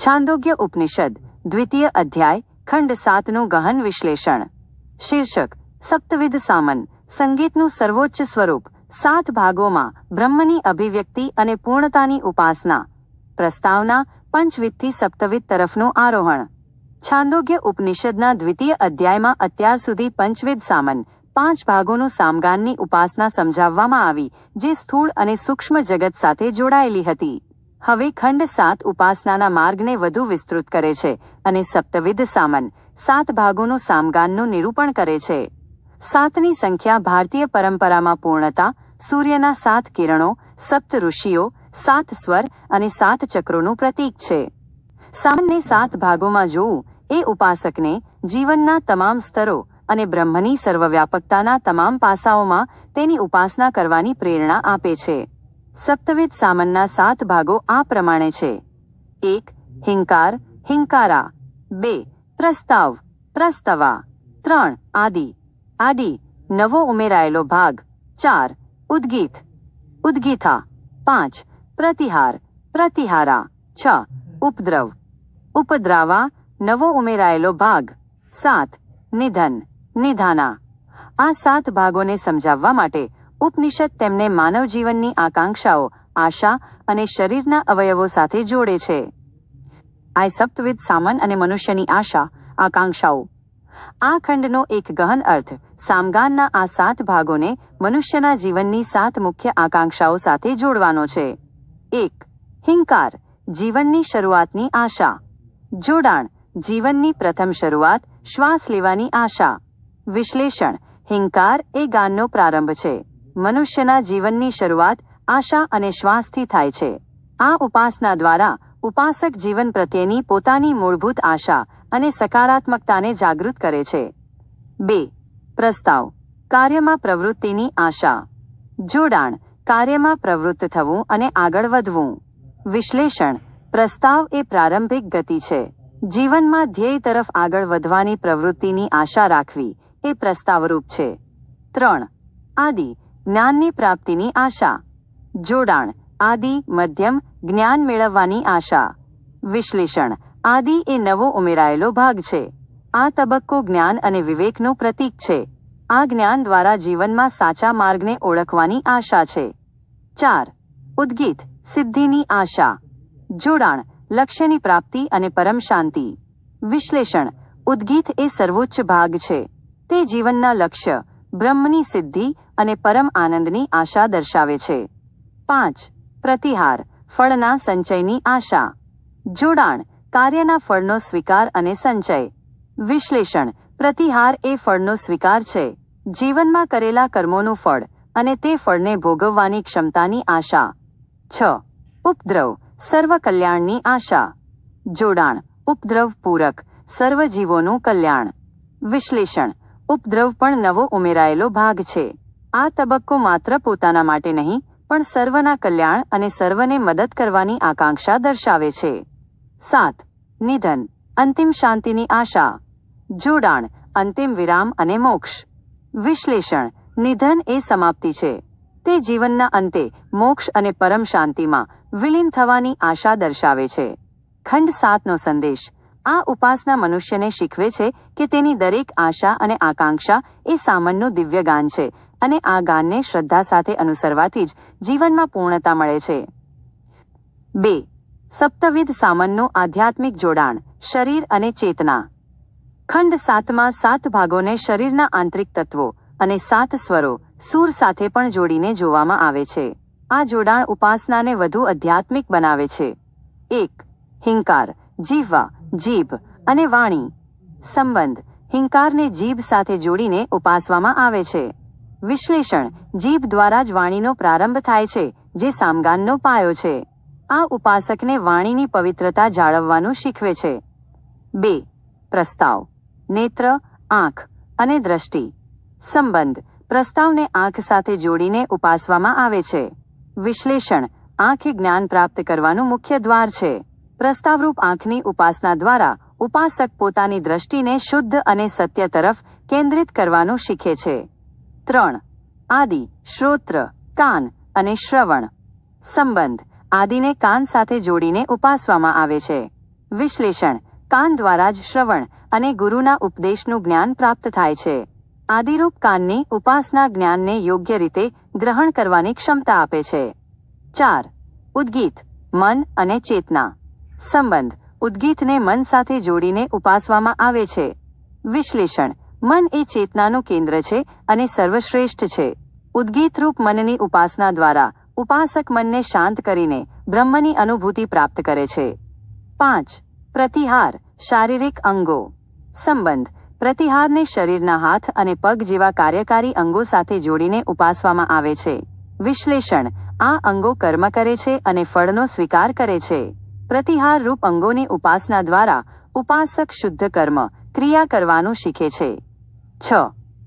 છાંદોગ્ય ઉપનિષદ, દ્વિતીય અધ્યાય, ખંડ સાતનું ગહન વિશ્લેષણ. શીર્ષક, સપ્તવિધ સામન, સંગીતનું સર્વોચ્ચ સ્વરૂપ, સાત ભાગોમાં બ્રહ્મની અભિવ્યક્તિ અને પૂર્ણતાની ઉપાસના. પ્રસ્તાવના, પંચવિધથી સપ્તવિધ તરફનું આરોહણ. છાંદોગ્ય ઉપનિષદના દ્વિતીય અધ્યાયમાં અત્યાર સુધી પંચવિધ સામન, પાંચ ભાગોનું સામગાનની ઉપાસના સમજાવવામાં આવી, જે સ્થૂળ અને સૂક્ષ્મ જગત સાથે જોડાયેલી હતી. હવે ખંડ સાત ઉપાસનાના માર્ગને વધુ વિસ્તૃત કરે છે અને સપ્તવિધ સામન, સાત ભાગોનું સામગાનનું નિરૂપણ કરે છે. સાતની સંખ્યા ભારતીય પરંપરામાં પૂર્ણતા, સૂર્યના સાત કિરણો, સપ્ત ઋષિઓ, સાત સ્વર અને સાત ચક્રોનું પ્રતીક છે. સામાન્ય સાત ભાગોમાં જોવું, એ ઉપાસકને જીવનના તમામ સ્તરો અને બ્રહ્મની સર્વવ્યાપકતાના તમામ પાસાઓમાં તેની ઉપાસના કરવાની પ્રેરણા આપે છે. સપ્તવિધ સામનના સાત ભાગો આ પ્રમાણે છે. એક, હિંકાર, હિંકારા. બે, પ્રસ્તાવ, પ્રસ્તવા. ત્રણ, આદિ. આદિ, નવો ઉમેરાયેલો ભાગ. ચાર, ઉદ્ગીત. ઉદ્ગીથા. પાંચ, પ્રતિહાર. પ્રતિહારા. છ, ઉપદ્રવ. ઉપદ્રાવા, નવો ઉમેરાયેલો ભાગ. સાત, નિધન. નિધાના. આ સાત ભાગોને સમજાવવા માટે ઉપનિષદ તેમને માનવ જીવનની આકાંક્ષાઓ, આશા અને શરીરના અવયવો સાથે જોડે છે. આ સપ્તવિધ સામન અને મનુષ્યની આશા, આકાંક્ષાઓ. આ ખંડનો એક ગહન અર્થ, સામગાનના આ સાત ભાગોને મનુષ્યના જીવનની સાત મુખ્ય આકાંક્ષાઓ સાથે જોડવાનો છે. એક, હિંકાર, જીવનની શરૂઆતની આશા. જોડાણ, જીવનની પ્રથમ શરૂઆત, શ્વાસ લેવાની આશા. વિશ્લેષણ, હિંકાર એ ગાનનો પ્રારંભ છે. મનુષ્યના જીવનની શરૂઆત આશા અને શ્વાસથી થાય છે. આ ઉપાસના દ્વારા ઉપાસક જીવન પ્રત્યેની પોતાની મૂળભૂત આશા અને સકારાત્મકતાને જાગૃત કરે છે. બે, પ્રસ્તાવ. કાર્યમાં પ્રવૃત્તિની આશા. જોડાણ. કાર્યમાં પ્રવૃત્ત થવું અને આગળ વધવું. વિશ્લેષણ. પ્રસ્તાવ એ પ્રારંભિક ગતિ છે. જીવનમાં ધ્યેય તરફ આગળ વધવાની પ્રવૃત્તિની આશા રાખવી એ પ્રસ્તાવરૂપ છે. ત્રણ, આદિ. જ્ઞાનની પ્રાપ્તિની આશા. જોડાણ, આદિ, મધ્યમ, જ્ઞાન મેળવવાની આશા. વિશ્લેષણ, આદિ એ નવો ઉમેરાયેલો ભાગ છે. આ તબક્કો જ્ઞાન અને વિવેકનું પ્રતીક છે. આ જ્ઞાન દ્વારા જીવનમાં સાચા માર્ગને ઓળખવાની આશા છે. ચાર, ઉદ્ગીત, સિદ્ધિની આશા. જોડાણ, લક્ષ્યની પ્રાપ્તિ અને પરમ શાંતિ. વિશ્લેષણ, ઉદ્ગીત એ સર્વોચ્ચ ભાગ છે. તે જીવનના લક્ષ્ય, બ્રહ્મની સિદ્ધિ અને પરમ આનંદની આશા દર્શાવે છે. પાંચ, પ્રતિહાર, ફળના સંચયની આશા. જોડાણ, કાર્યના ફળનો સ્વીકાર અને સંચય. વિશ્લેષણ, પ્રતિહાર એ ફળનો સ્વીકાર છે. જીવનમાં કરેલા કર્મોનું ફળ અને તે ફળને ભોગવવાની ક્ષમતાની આશા. છ, ઉપદ્રવ સર્વ કલ્યાણની આશા. જોડાણ, ઉપદ્રવ પૂરક સર્વ જીવોનું કલ્યાણ. વિશ્લેષણ, ઉપદ્રવ પણ નવો ઉમેરાયેલો ભાગ છે. આ તબક્કો માત્ર પોતાના માટે નહીં, પણ સર્વના કલ્યાણ અને સર્વને મદદ કરવાની આકાંક્ષા દર્શાવે છે. સાત, નિધન, અંતિમ શાંતિની આશા. જોડાણ, અંતિમ વિરામ અને મોક્ષ. વિશ્લેષણ, નિધન એ સમાપ્તિ છે. તે જીવનના અંતે મોક્ષ અને પરમ શાંતિમાં વિલીન થવાની આશા દર્શાવે છે. ખંડ સાતનો સંદેશ. આ ઉપાસના મનુષ્યને શીખવે છે કે તેની દરેક આશા અને આકાંક્ષા એ સામાનનું દિવ્યગાન છે અને આ ગાનને શ્રદ્ધા સાથે અનુસરવાથી જ જીવનમાં પૂર્ણતા મળે છે. બે, સપ્તવિધ સામનનું આધ્યાત્મિક જોડાણ, શરીર અને ચેતના. ખંડ સાતમાં સાત ભાગોને શરીરના આંતરિક તત્વો અને સાત સ્વરો સૂર સાથે પણ જોડીને જોવામાં આવે છે. આ જોડાણ ઉપાસનાને વધુ આધ્યાત્મિક બનાવે છે. એક, હિંકાર જીવવા જીભ અને વાણી. સંબંધ, હિંકારને જીભ સાથે જોડીને ઉપાસવામાં આવે છે. વિશ્લેષણ જીભ દ્વારા જ વાણીનો પ્રારંભ થાય છે, જે સામગાનનો પાયો છે. આ ઉપાસકને વાણીની પવિત્રતા જાળવવાનું શીખવે છે. બે. પ્રસ્તાવ. નેત્ર, આંખ અને દ્રષ્ટિ. સંબંધ. પ્રસ્તાવને આંખ સાથે જોડીને ઉપાસવામાં આવે છે. વિશ્લેષણ. આંખ જ્ઞાન પ્રાપ્ત કરવાનું મુખ્ય દ્વાર છે. પ્રસ્તાવરૂપ આંખની ઉપાસના દ્વારા ઉપાસક પોતાની દ્રષ્ટિને શુદ્ધ અને સત્ય તરફ કેન્દ્રિત કરવાનું શીખે છે. ત્રણ, આદિ, શ્રોત્ર કાન અને શ્રવણ. સંબંધ, આદિને કાન સાથે જોડીને ઉપાસવામાં આવે છે. વિશ્લેષણ, કાન દ્વારા જ શ્રવણ અને ગુરુના ઉપદેશનું જ્ઞાન પ્રાપ્ત થાય છે. આદિરૂપ કાનની ઉપાસના જ્ઞાનને યોગ્ય રીતે ગ્રહણ કરવાની ક્ષમતા આપે છે. ચાર, ઉદ્ગીત, મન અને ચેતના. સંબંધ, ઉદ્ગીતને મન સાથે જોડીને ઉપાસવામાં આવે છે. વિશ્લેષણ મન એ ચેતનાનું કેન્દ્ર છે અને સર્વશ્રેષ્ઠ છે. ઉદ્ગીતરૂપ મનની ઉપાસના દ્વારા ઉપાસક મનને શાંત કરીને બ્રહ્મની અનુભૂતિ પ્રાપ્ત કરે છે. પાંચ. પ્રતિહાર, શારીરિક અંગો. સંબંધ, પ્રતિહારને શરીરના હાથ અને પગ જેવા કાર્યકારી અંગો સાથે જોડીને ઉપાસવામાં આવે છે. વિશ્લેષણ, આ અંગો કર્મ કરે છે અને ફળનો સ્વીકાર કરે છે. પ્રતિહાર રૂપ અંગોની ઉપાસના દ્વારા ઉપાસક શુદ્ધ કર્મ ક્રિયા કરવાનું શીખે છે. છ,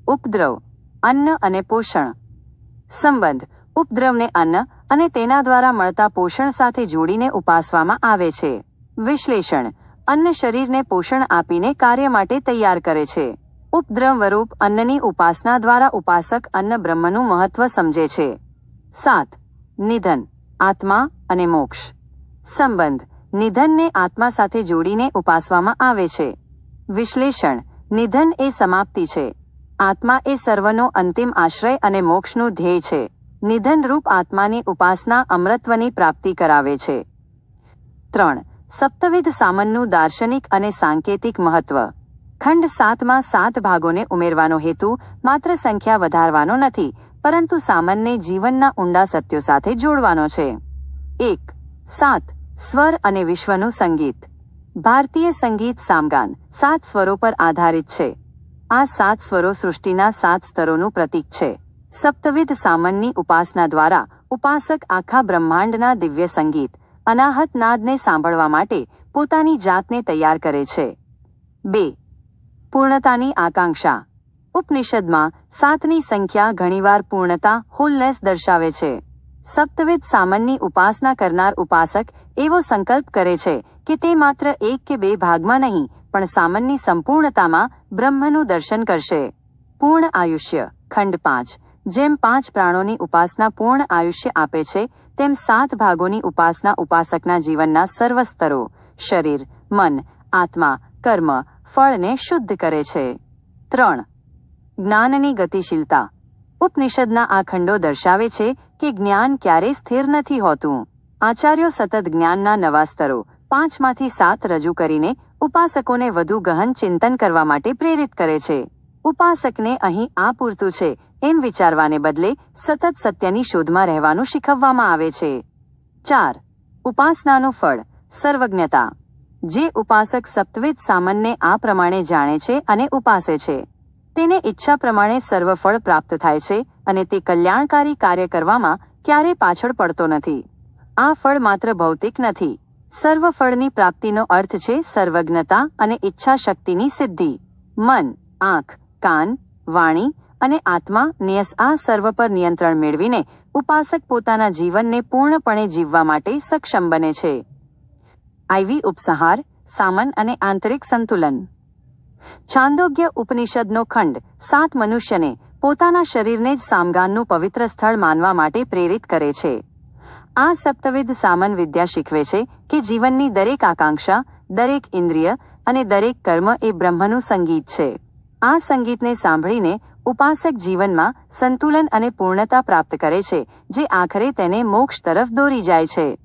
ઉપદ્રવ, અન્ન અને પોષણ. સંબંધ, ઉપદ્રવને અન્ન અને તેના દ્વારા મળતા પોષણ સાથે જોડીને ઉપાસવામાં આવે છે. વિશ્લેષણ, અન્ન શરીરને પોષણ આપીને કાર્ય માટે તૈયાર કરે છે. ઉપદ્રવરૂપ અન્નની ઉપાસના દ્વારા ઉપાસક અન્ન બ્રહ્મનું મહત્વ સમજે છે. સાત, નિધન, આત્મા અને મોક્ષ. સંબંધ, નિધનને આત્મા સાથે જોડીને ઉપાસવામાં આવે છે. વિશ્લેષણ નિધન એ સમાપ્તિ છે. આત્મા એ સર્વનો અંતિમ આશ્રય અને મોક્ષનું ધ્યેય છે. નિધનરૂપ આત્માની ઉપાસના અમૃતત્વની પ્રાપ્તિ કરાવે છે. ત્રણ, સપ્તવિધ સામનનું દાર્શનિક અને સાંકેતિક મહત્વ. ખંડ સાતમાં સાત ભાગોને ઉમેરવાનો હેતુ માત્ર સંખ્યા વધારવાનો નથી, પરંતુ સામનને જીવનના ઊંડા સત્યો સાથે જોડવાનો છે. એક, સાત, સ્વર અને વિશ્વનું સંગીત. ભારતીય સંગીત સામગાન સાત સ્વરો પર આધારિત છે. આ સાત સ્વરો સૃષ્ટિના સાત સ્તરોનું પ્રતીક છે. સપ્તવિધ સામનની ઉપાસના દ્વારા ઉપાસક આખા બ્રહ્માંડના દિવ્ય સંગીત, અનાહત નાદને સાંભળવા માટે પોતાની જાતને તૈયાર કરે છે. બે. પૂર્ણતાની આકાંક્ષા. ઉપનિષદમાં સાતની સંખ્યા ઘણીવાર પૂર્ણતા હોલનેસ દર્શાવે છે. સપ્તવિધ સામનની ઉપાસના કરનાર ઉપાસક એવો સંકલ્પ કરે છે કે તે માત્ર એક કે બે ભાગમાં નહીં, પણ સામાનની સંપૂર્ણતામાં બ્રહ્મનું દર્શન કરશે. પૂર્ણ આયુષ્ય. ખંડ પાંચ. જેમ પાંચ પ્રાણોની ઉપાસના પૂર્ણ આયુષ્ય આપે છે, તેમ સાત ભાગોની ઉપાસના ઉપાસકના જીવનના સર્વ સ્તરો શરીર, મન, આત્મા, કર્મ, ફળને શુદ્ધ કરે છે. ત્રણ. જ્ઞાનની ગતિશીલતા. ઉપનિષદના આ ખંડો દર્શાવે છે કે જ્ઞાન ક્યારેય સ્થિર નથી હોતું. આચાર્યો સતત જ્ઞાનના નવા સ્તરો પાંચમાંથી સાત રજૂ કરીને ઉપાસકોને વધુ ગહન ચિંતન કરવા માટે પ્રેરિત કરે છે. ઉપાસકને અહીં આ પૂરતું છે, એમ વિચારવાને બદલે સતત સત્યની શોધમાં રહેવાનું શીખવવામાં આવે છે. ચાર, ઉપાસનાનું ફળ, સર્વજ્ઞતા. જે ઉપાસક સપ્તવિધ સામનને આ પ્રમાણે જાણે છે અને ઉપાસે છે. તેને ઈચ્છા પ્રમાણે સર્વ ફળ પ્રાપ્ત થાય છે અને તે કલ્યાણકારી કાર્ય કરવામાં ક્યારે પાછળ પડતો નથી. આ ફળ માત્ર ભૌતિક નથી સર્વ ફળની પ્રાપ્તિનો અર્થ છે સર્વજ્ઞતા અને ઈચ્છાશક્તિની સિદ્ધિ. મન, આંખ, કાન, વાણી અને આત્મા નિયસ આ સર્વ પર નિયંત્રણ મેળવીને ઉપાસક પોતાના જીવનને પૂર્ણપણે જીવવા માટે સક્ષમ બને છે. આઈવી ઉપસહાર, સામન અને આંતરિક સંતુલન. છાંદોગ્ય ઉપનિષદનો ખંડ સાત મનુષ્યને પોતાના શરીરને જ સામગાનનું પવિત્ર સ્થળ માનવા માટે પ્રેરિત કરે છે. આ સપ્તવિધ સામન વિદ્યા શીખવે છે કે જીવનની દરેક આકાંક્ષા, દરેક ઇન્દ્રિય અને દરેક કર્મ એ બ્રહ્મનું સંગીત છે. આ સંગીતને સાંભળીને ઉપાસક જીવનમાં સંતુલન અને પૂર્ણતા પ્રાપ્ત કરે છે, જે આખરે તેને મોક્ષ તરફ દોરી જાય છે.